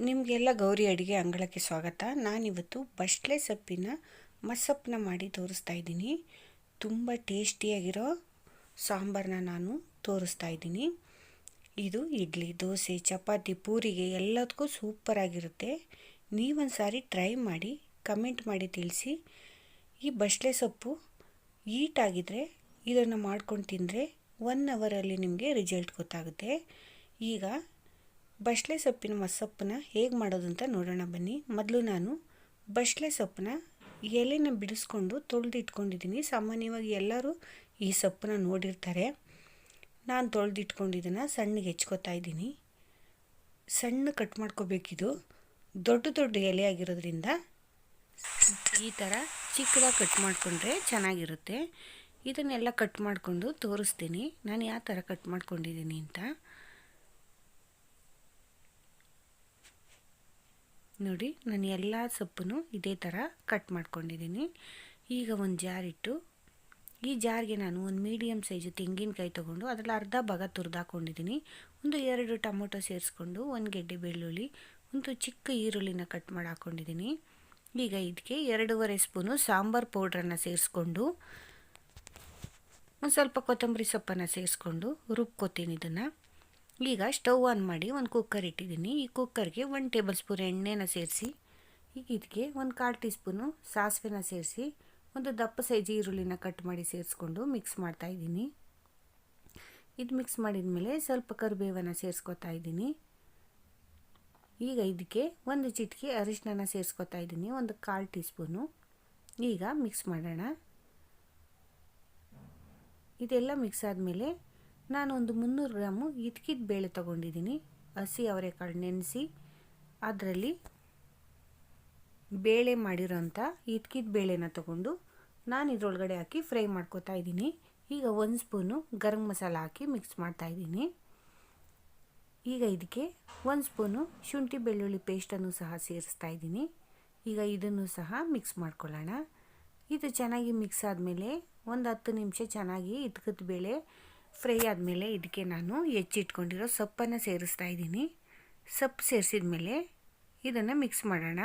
ನಿಮಗೆಲ್ಲ ಗೌರಿ ಅಡುಗೆ ಅಂಗಳಕ್ಕೆ ಸ್ವಾಗತ. ನಾನಿವತ್ತು ಬಸ್ಲೆ ಸೊಪ್ಪಿನ ಮಸಪ್ಪನ್ನ ಮಾಡಿ ತೋರಿಸ್ತಾ ಇದ್ದೀನಿ. ತುಂಬ ಟೇಸ್ಟಿಯಾಗಿರೋ ಸಾಂಬಾರನ್ನ ನಾನು ತೋರಿಸ್ತಾ ಇದ್ದೀನಿ. ಇದು ಇಡ್ಲಿ, ದೋಸೆ, ಚಪಾತಿ, ಪೂರಿಗೆ ಎಲ್ಲದಕ್ಕೂ ಸೂಪರಾಗಿರುತ್ತೆ. ನೀವೊಂದು ಸಾರಿ ಟ್ರೈ ಮಾಡಿ, ಕಮೆಂಟ್ ಮಾಡಿ ತಿಳಿಸಿ. ಈ ಬಸ್ಲೆ ಸೊಪ್ಪು ಈಟಾಗಿದ್ದರೆ ಇದನ್ನು ಮಾಡ್ಕೊಂಡು ತಿಂದರೆ ಒನ್ ಅವರಲ್ಲಿ ನಿಮಗೆ ರಿಸಲ್ಟ್ ಗೊತ್ತಾಗುತ್ತೆ. ಈಗ ಬಸ್ಲೆ ಸೊಪ್ಪಿನ ಮಸಪ್ಪನ್ನ ಹೇಗೆ ಮಾಡೋದು ಅಂತ ನೋಡೋಣ ಬನ್ನಿ. ಮೊದಲು ನಾನು ಬಸಳೆ ಸೊಪ್ಪನ್ನ ಎಲೆನ ಬಿಡಿಸ್ಕೊಂಡು ತೊಳೆದು ಇಟ್ಕೊಂಡಿದ್ದೀನಿ ಸಾಮಾನ್ಯವಾಗಿ ಎಲ್ಲರೂ ಈ ಸೊಪ್ಪನ್ನ ನೋಡಿರ್ತಾರೆ. ನಾನು ತೊಳೆದು ಇಟ್ಕೊಂಡಿದ್ದನ್ನು ಸಣ್ಣಗೆ ಹೆಚ್ಕೋತಾ ಇದ್ದೀನಿ. ಸಣ್ಣ ಕಟ್ ಮಾಡ್ಕೋಬೇಕಿದು. ದೊಡ್ಡ ದೊಡ್ಡ ಎಲೆ ಆಗಿರೋದ್ರಿಂದ ಈ ಥರ ಚಿಕ್ಕದಾಗಿ ಕಟ್ ಮಾಡಿಕೊಂಡ್ರೆ ಚೆನ್ನಾಗಿರುತ್ತೆ. ಇದನ್ನೆಲ್ಲ ಕಟ್ ಮಾಡಿಕೊಂಡು ತೋರಿಸ್ತೀನಿ. ನಾನು ಯಾವ ಥರ ಕಟ್ ಮಾಡ್ಕೊಂಡಿದ್ದೀನಿ ಅಂತ. ನೋಡಿ, ನಾನು ಎಲ್ಲ ಸೊಪ್ಪನ್ನು ಇದೇ ಥರ ಕಟ್ ಮಾಡ್ಕೊಂಡಿದ್ದೀನಿ. ಈಗ ಒಂದು ಜಾರಿಟ್ಟು ಈ ಜಾರಿಗೆ ನಾನು ಒಂದು ಮೀಡಿಯಮ್ ಸೈಜು ತೆಂಗಿನಕಾಯಿ ತೊಗೊಂಡು, ಅದರಲ್ಲಿ ಅರ್ಧ ಭಾಗ ತುರಿದಾಕೊಂಡಿದ್ದೀನಿ. ಒಂದು ಎರಡು ಟೊಮೊಟೊ ಸೇರಿಸ್ಕೊಂಡು, ಒಂದು ಗೆಡ್ಡೆ ಬೆಳ್ಳುಳ್ಳಿ, ಒಂದು ಚಿಕ್ಕ ಈರುಳ್ಳಿನ ಕಟ್ ಮಾಡಿ ಹಾಕ್ಕೊಂಡಿದ್ದೀನಿ ಈಗ ಇದಕ್ಕೆ ಎರಡೂವರೆ ಸ್ಪೂನು ಸಾಂಬಾರು ಪೌಡ್ರನ್ನು ಸೇರಿಸ್ಕೊಂಡು, ಒಂದು ಸ್ವಲ್ಪ ಕೊತ್ತಂಬರಿ ಸೊಪ್ಪನ್ನು ಸೇರಿಸ್ಕೊಂಡು ರುಬ್ಕೋತೀನಿ ಇದನ್ನು. ಈಗ ಸ್ಟವ್ ಆನ್ ಮಾಡಿ ಒಂದು ಕುಕ್ಕರ್ ಇಟ್ಟಿದ್ದೀನಿ. ಈ ಕುಕ್ಕರ್ಗೆ ಒಂದು ಟೇಬಲ್ ಸ್ಪೂನ್ ಎಣ್ಣೆನ ಸೇರಿಸಿ ಈಗ ಇದಕ್ಕೆ ಒಂದು ಕಾಲು ಟೀ ಸ್ಪೂನು ಸಾಸಿವೆನ ಸೇರಿಸಿ, ಒಂದು ದಪ್ಪ ಸೈಜ್ ಈರುಳ್ಳಿನ ಕಟ್ ಮಾಡಿ ಸೇರಿಸ್ಕೊಂಡು ಮಿಕ್ಸ್ ಮಾಡ್ತಾ ಇದ್ದೀನಿ. ಇದು ಮಿಕ್ಸ್ ಮಾಡಿದ ಮೇಲೆ ಸ್ವಲ್ಪ ಕರಿಬೇವನ್ನು ಸೇರಿಸ್ಕೊತಾ ಇದ್ದೀನಿ. ಈಗ ಇದಕ್ಕೆ ಒಂದು ಚಿಟಿಕೆ ಅರಿಶಿನ ಸೇರಿಸ್ಕೊತಾ ಇದ್ದೀನಿ, ಒಂದು ಕಾಲು ಟೀ ಸ್ಪೂನು ಈಗ ಮಿಕ್ಸ್ ಮಾಡೋಣ. ಇದೆಲ್ಲ ಮಿಕ್ಸ್ ಆದಮೇಲೆ ನಾನು ಒಂದು ಮುನ್ನೂರು ಗ್ರಾಮು ಇದ್ಕಿದ ಬೇಳೆ ತೊಗೊಂಡಿದ್ದೀನಿ. ಹಸಿ ಅವರೆಕಾಳು ನೆನೆಸಿ, ಅದರಲ್ಲಿ ಬೇಳೆ ಮಾಡಿರೋಂಥ ಇದ್ಕಿದ ಬೇಳೆನ ತಗೊಂಡು ನಾನು ಇದರೊಳಗಡೆ ಹಾಕಿ ಫ್ರೈ ಮಾಡ್ಕೋತಾ ಇದ್ದೀನಿ. ಈಗ ಒಂದು ಸ್ಪೂನು ಗರಂ ಮಸಾಲ ಹಾಕಿ ಮಿಕ್ಸ್ ಮಾಡ್ತಾ ಇದ್ದೀನಿ. ಈಗ ಇದಕ್ಕೆ ಒಂದು ಸ್ಪೂನು ಶುಂಠಿ ಬೆಳ್ಳುಳ್ಳಿ ಪೇಸ್ಟನ್ನು ಸಹ ಸೇರಿಸ್ತಾ ಇದ್ದೀನಿ. ಈಗ ಇದನ್ನು ಸಹ ಮಿಕ್ಸ್ ಮಾಡ್ಕೊಳ್ಳೋಣ. ಇದು ಚೆನ್ನಾಗಿ ಮಿಕ್ಸ್ ಆದಮೇಲೆ ಒಂದು ಹತ್ತು ನಿಮಿಷ ಚೆನ್ನಾಗಿ ಇದ್ಕದ ಬೇಳೆ ಫ್ರೈ ಆದಮೇಲೆ ಇದಕ್ಕೆ ನಾನು ಹೆಚ್ಚಿಟ್ಕೊಂಡಿರೋ ಸೊಪ್ಪನ್ನು ಸೇರಿಸ್ತಾ ಇದ್ದೀನಿ. ಸೊಪ್ಪು ಸೇರಿಸಿದ ಮೇಲೆ ಇದನ್ನು ಮಿಕ್ಸ್ ಮಾಡೋಣ.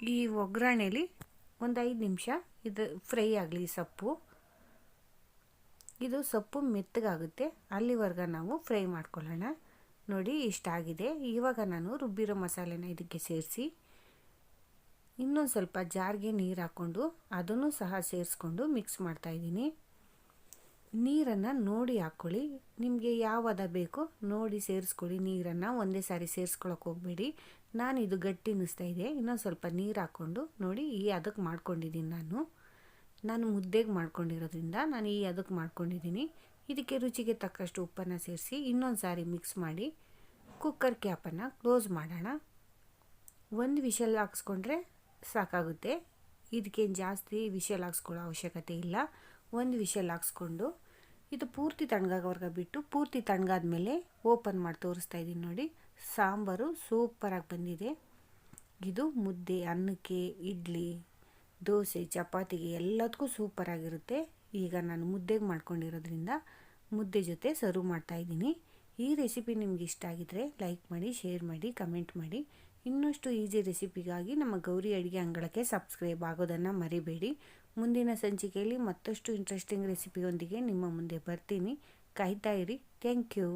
ಈ ಒಗ್ಗರಣೆಲಿ ಒಂದು ಐದು ನಿಮಿಷ ಇದು ಫ್ರೈ ಆಗಲಿ ಸೊಪ್ಪು. ಇದು ಸೊಪ್ಪು ಮೆತ್ತಗಾಗುತ್ತೆ. ಅಲ್ಲಿವರೆಗೆ ನಾವು ಫ್ರೈ ಮಾಡ್ಕೊಳ್ಳೋಣ. ನೋಡಿ ಇಷ್ಟಾಗಿದೆ ಇವಾಗ ನಾನು ರುಬ್ಬಿರೋ ಮಸಾಲೆನ ಇದಕ್ಕೆ ಸೇರಿಸಿ ಇನ್ನೊಂದು ಸ್ವಲ್ಪ ಜಾರ್ಗೆ ನೀರು ಹಾಕ್ಕೊಂಡು ಅದನ್ನು ಸಹ ಸೇರಿಸ್ಕೊಂಡು ಮಿಕ್ಸ್ ಮಾಡ್ತಾಯಿದ್ದೀನಿ ನೀರನ್ನು ನೋಡಿ ಹಾಕ್ಕೊಳ್ಳಿ. ನಿಮಗೆ ಯಾವದ ಬೇಕೋ ನೋಡಿ ಸೇರಿಸ್ಕೊಳ್ಳಿ ನೀರನ್ನು. ಒಂದೇ ಸಾರಿ ಸೇರಿಸ್ಕೊಳಕ್ಕೆ ಹೋಗಬೇಡಿ. ನಾನು ಇದು ಗಟ್ಟಿ ಅನ್ನಿಸ್ತಾ ಇದೆ ಇನ್ನೊಂದು ಸ್ವಲ್ಪ ನೀರು ಹಾಕ್ಕೊಂಡು ನೋಡಿ ಈ ಅದಕ್ಕೆ ಮಾಡ್ಕೊಂಡಿದ್ದೀನಿ ನಾನು. ನಾನು ಮುದ್ದೆಗೆ ಮಾಡ್ಕೊಂಡಿರೋದ್ರಿಂದ ನಾನು ಈ ಅದಕ್ಕೆ ಮಾಡ್ಕೊಂಡಿದ್ದೀನಿ. ಇದಕ್ಕೆ ರುಚಿಗೆ ತಕ್ಕಷ್ಟು ಉಪ್ಪನ್ನು ಸೇರಿಸಿ ಇನ್ನೊಂದು ಸಾರಿ ಮಿಕ್ಸ್ ಮಾಡಿ ಕುಕ್ಕರ್ ಕ್ಯಾಪನ್ನು ಕ್ಲೋಸ್ ಮಾಡೋಣ. ಒಂದು ವಿಷಲ್ ಹಾಕ್ಸ್ಕೊಂಡ್ರೆ ಸಾಕಾಗುತ್ತೆ. ಇದಕ್ಕೇನು ಜಾಸ್ತಿ ವಿಷಲ್ ಹಾಕ್ಸ್ಕೊಳ್ಳೋ ಅವಶ್ಯಕತೆ ಇಲ್ಲ. ಒಂದು ವಿಷಲ್ ಹಾಕ್ಸ್ಕೊಂಡು ಇದು ಪೂರ್ತಿ ತಣ್ಣಗಾಗೋವರೆಗೆ ಬಿಟ್ಟು ಪೂರ್ತಿ ತಣ್ಣಗಾದ ಮೇಲೆ ಓಪನ್ ಮಾಡಿ ತೋರಿಸ್ತಾ ಇದ್ದೀನಿ ನೋಡಿ. ಸಾಂಬಾರು ಸೂಪರಾಗಿ ಬಂದಿದೆ. ಇದು ಮುದ್ದೆ, ಅನ್ನಕ್ಕೆ, ಇಡ್ಲಿ, ದೋಸೆ, ಚಪಾತಿಗೆ ಎಲ್ಲದಕ್ಕೂ ಸೂಪರಾಗಿರುತ್ತೆ ಈಗ ನಾನು ಮುದ್ದೆಗೆ ಮಾಡ್ಕೊಂಡಿರೋದ್ರಿಂದ ಮುದ್ದೆ ಜೊತೆ ಸರ್ವ್ ಮಾಡ್ತಾಯಿದ್ದೀನಿ ಈ ರೆಸಿಪಿ ನಿಮ್ಗೆ ಇಷ್ಟ ಆಗಿದ್ರೆ ಲೈಕ್ ಮಾಡಿ, ಶೇರ್ ಮಾಡಿ, ಕಮೆಂಟ್ ಮಾಡಿ. ಇನ್ನಷ್ಟು ಈಸಿ ರೆಸಿಪಿಗಾಗಿ ನಮ್ಮ ಗೌರಿ ಅಡುಗೆ ಅಂಗಳಕ್ಕೆ ಸಬ್ಸ್ಕ್ರೈಬ್ ಆಗೋದನ್ನು ಮರಿಬೇಡಿ. ಮುಂದಿನ ಸಂಚಿಕೆಯಲ್ಲಿ ಮತ್ತಷ್ಟು ಇಂಟ್ರೆಸ್ಟಿಂಗ್ ರೆಸಿಪಿಯೊಂದಿಗೆ ನಿಮ್ಮ ಮುಂದೆ ಬರ್ತೀನಿ ಕಾಯ್ತಾ ಇರಿ ಥ್ಯಾಂಕ್ ಯು